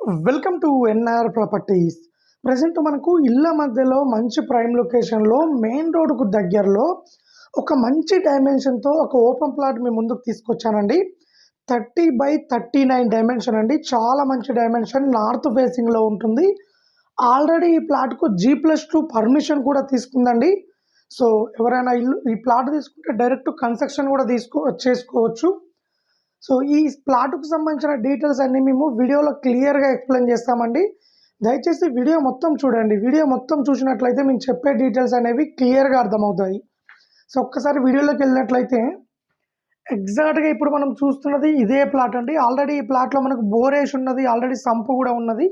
Welcome to NR properties present మనకు ఇళ్ళ మధ్యలో మంచి ప్రైమ్ లొకేషన్లో మెయిన్ రోడ్కు దగ్గరలో ఒక మంచి డైమెన్షన్తో ఒక ఓపెన్ ప్లాట్ మీ ముందుకు తీసుకొచ్చానండి. Thirty by thirty nine dimension అండి. చాలా మంచి డైమెన్షన్ నార్త్ ఫేసింగ్లో ఉంటుంది. ఆల్రెడీ ఈ ప్లాట్కు జీ ప్లస్ టూ పర్మిషన్ కూడా తీసుకుందండి. సో ఎవరైనా ఇల్లు ఈ ప్లాట్ తీసుకుంటే డైరెక్ట్ కన్స్ట్రక్షన్ కూడా తీసుకో చేసుకోవచ్చు. సో ఈ ప్లాట్కు సంబంధించిన డీటెయిల్స్ అన్నీ మేము వీడియోలో క్లియర్గా ఎక్స్ప్లెయిన్ చేస్తామండి. దయచేసి వీడియో మొత్తం చూడండి. వీడియో మొత్తం చూసినట్లయితే మేము చెప్పే డీటెయిల్స్ అనేవి క్లియర్గా అర్థమవుతాయి. సో ఒక్కసారి వీడియోలోకి వెళ్ళినట్లయితే ఎగ్జాక్ట్గా ఇప్పుడు మనం చూస్తున్నది ఇదే ప్లాట్ అండి. ఆల్రెడీ ఈ ప్లాట్లో మనకు బోరేష్ ఉన్నది ఆల్రెడీ సంపు కూడా ఉన్నది.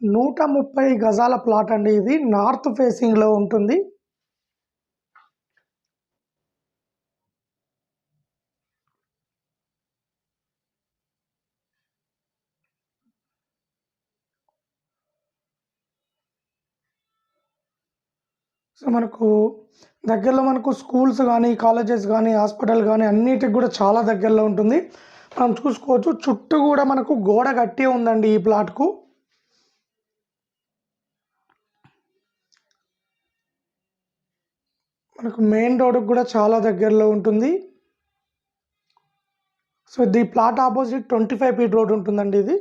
నూట ముప్పై గజాల ప్లాట్ అండి ఇది. నార్త్ ఫేసింగ్లో ఉంటుంది. సో మనకు దగ్గరలో మనకు స్కూల్స్ కానీ కాలేజెస్ కానీ హాస్పిటల్ కానీ అన్నిటికి కూడా చాలా దగ్గరలో ఉంటుంది. మనం చూసుకోవచ్చు చుట్టూ కూడా మనకు గోడ గట్టి ఉందండి ఈ ప్లాట్కు. మనకు మెయిన్ రోడ్డుకు కూడా చాలా దగ్గరలో ఉంటుంది. సో ఇది plot opposite twenty five feet road ఉంటుందండి ఇది.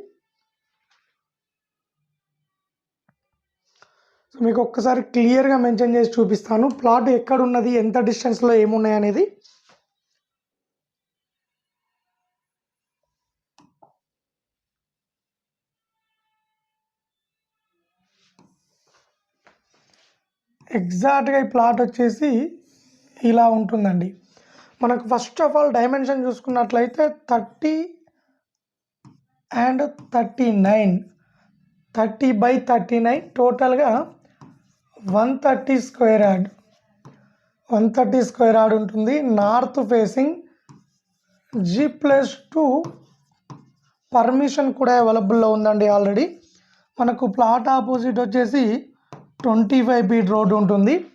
సో మీకు ఒక్కసారి క్లియర్గా మెన్షన్ చేసి చూపిస్తాను. ప్లాట్ ఎక్కడున్నది ఎంత డిస్టెన్స్లో ఏమున్నాయి అనేది. ఎగ్జాక్ట్గా ఈ ప్లాట్ వచ్చేసి ఇలా ఉంటుందండి. మనకు ఫస్ట్ ఆఫ్ ఆల్ డైమెన్షన్ చూసుకున్నట్లయితే thirty and thirty nine. Thirty by thirty nine టోటల్గా one thirty square yard. One thirty square yard ఉంటుంది. North facing G plus two permission కూడా అవైలబుల్లో ఉందండి ఆల్రెడీ. మనకు ప్లాట్ ఆపోజిట్ వచ్చేసి ట్వంటీ ఫైవ్ ఫీట్ రోడ్ ఉంటుంది.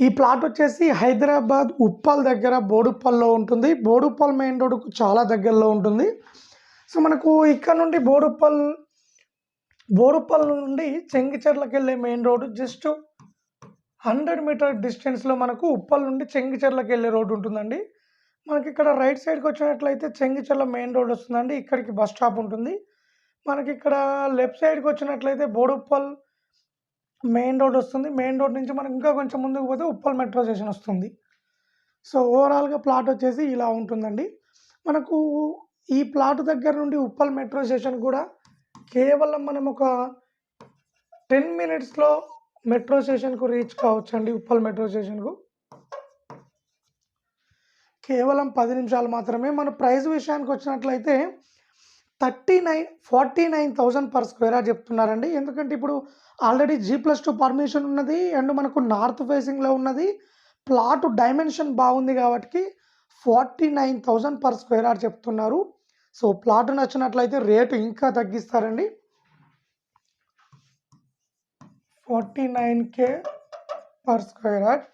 ఈ ప్లాట్ వచ్చేసి హైదరాబాద్ ఉప్పల్ దగ్గర బోడుప్పల్లో ఉంటుంది. బోడుప్పల్ మెయిన్ రోడ్కు చాలా దగ్గరలో ఉంటుంది. సో మనకు ఇక్కడ నుండి బోడుప్పల్ బోడుపల్లి నుండి చెంగిచెర్లకు వెళ్ళే main road just hundred meter డిస్టెన్స్లో మనకు ఉప్పల్ నుండి చెంగిచెర్లకు వెళ్ళే రోడ్డు ఉంటుందండి. మనకి ఇక్కడ రైట్ సైడ్కి వచ్చినట్లయితే చెంగిచెర్ల మెయిన్ రోడ్ వస్తుందండి. ఇక్కడికి బస్ స్టాప్ ఉంటుంది. మనకి ఇక్కడ లెఫ్ట్ సైడ్కి వచ్చినట్లయితే బోడుప్పల్ మెయిన్ రోడ్ వస్తుంది. మెయిన్ రోడ్ నుంచి మనకి ఇంకా కొంచెం ముందుకు పోతే ఉప్పల్ మెట్రో స్టేషన్ వస్తుంది. సో ఓవరాల్గా ప్లాట్ వచ్చేసి ఇలా ఉంటుందండి. మనకు ఈ ప్లాట్ దగ్గర నుండి ఉప్పల్ మెట్రో స్టేషన్ కూడా కేవలం మనం ఒక టెన్ మినిట్స్లో మెట్రో స్టేషన్కు రీచ్ కావచ్చు అండి ఉప్పల్ మెట్రో స్టేషన్కు. కేవలం పది నిమిషాలు మాత్రమే. మన ప్రైస్ విషయానికి వచ్చినట్లయితే thirty nine forty nine thousand per square yard చెప్తున్నారండి. ఎందుకంటే ఇప్పుడు already G plus two permission ఉన్నది అండ్ మనకు నార్త్ ఫేసింగ్లో ఉన్నది. ప్లాట్ డైమెన్షన్ బాగుంది కాబట్టి forty nine thousand per square yard చెప్తున్నారు. సో ప్లాట్ నచ్చినట్లయితే రేటు ఇంకా తగ్గిస్తారండి. Forty nine K per square yard.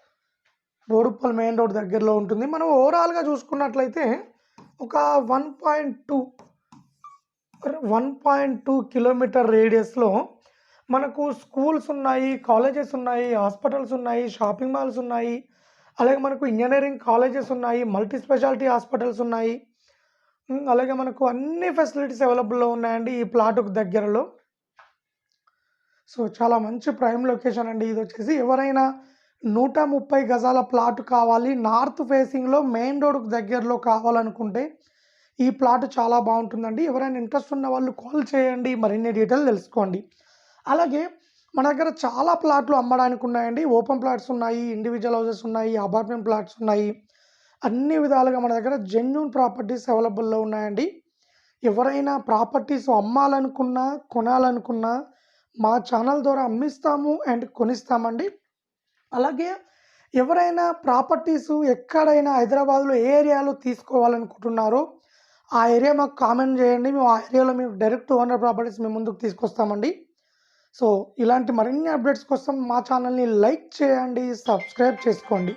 Boduppal main road దగ్గరలో ఉంటుంది. మనం ఓవరాల్గా చూసుకున్నట్లయితే ఒక one point two one point two kilometer రేడియస్లో మనకు స్కూల్స్ ఉన్నాయి కాలేజెస్ ఉన్నాయి హాస్పిటల్స్ ఉన్నాయి షాపింగ్ మాల్స్ ఉన్నాయి అలాగే మనకు ఇంజనీరింగ్ కాలేజెస్ ఉన్నాయి మల్టీ స్పెషాలిటీ హాస్పిటల్స్ ఉన్నాయి. అలాగే మనకు అన్ని ఫెసిలిటీస్ అవైలబుల్లో ఉన్నాయండి ఈ ప్లాట్కు దగ్గరలో. సో చాలా మంచి ప్రైమ్ లొకేషన్ అండి ఇది వచ్చేసి. ఎవరైనా నూట ముప్పై గజాల ప్లాట్ కావాలి నార్త్ ఫేసింగ్లో మెయిన్ రోడ్కు దగ్గరలో కావాలనుకుంటే ఈ ప్లాట్ చాలా బాగుంటుందండి. ఎవరైనా ఇంట్రెస్ట్ ఉన్న వాళ్ళు కాల్ చేయండి మరిన్ని డీటెయిల్ తెలుసుకోండి. అలాగే మన దగ్గర చాలా ప్లాట్లు అమ్మడానికి ఉన్నాయండి. ఓపెన్ ప్లాట్స్ ఉన్నాయి ఇండివిజువల్ హౌసెస్ ఉన్నాయి అపార్ట్మెంట్ ప్లాట్స్ ఉన్నాయి. అన్ని విధాలుగా మన దగ్గర జెన్యున్ ప్రాపర్టీస్ అవైలబుల్లో ఉన్నాయండి. ఎవరైనా ప్రాపర్టీస్ అమ్మాలనుకున్నా కొనాలనుకున్నా మా ఛానల్ ద్వారా అమ్మిస్తాము అండ్ కొనిస్తామండి. అలాగే ఎవరైనా ప్రాపర్టీస్ ఎక్కడైనా హైదరాబాద్లో ఏ ఏరియాలో తీసుకోవాలనుకుంటున్నారో ఆ ఏరియా మాకు కామెంట్ చేయండి. మేము ఆ ఏరియాలో మేము డైరెక్ట్ ఓనర్ ప్రాపర్టీస్ మేము ముందుకు తీసుకొస్తామండి. సో ఇలాంటి మరిన్ని అప్డేట్స్ కోసం మా ఛానల్ని లైక్ చేయండి సబ్స్క్రైబ్ చేసుకోండి.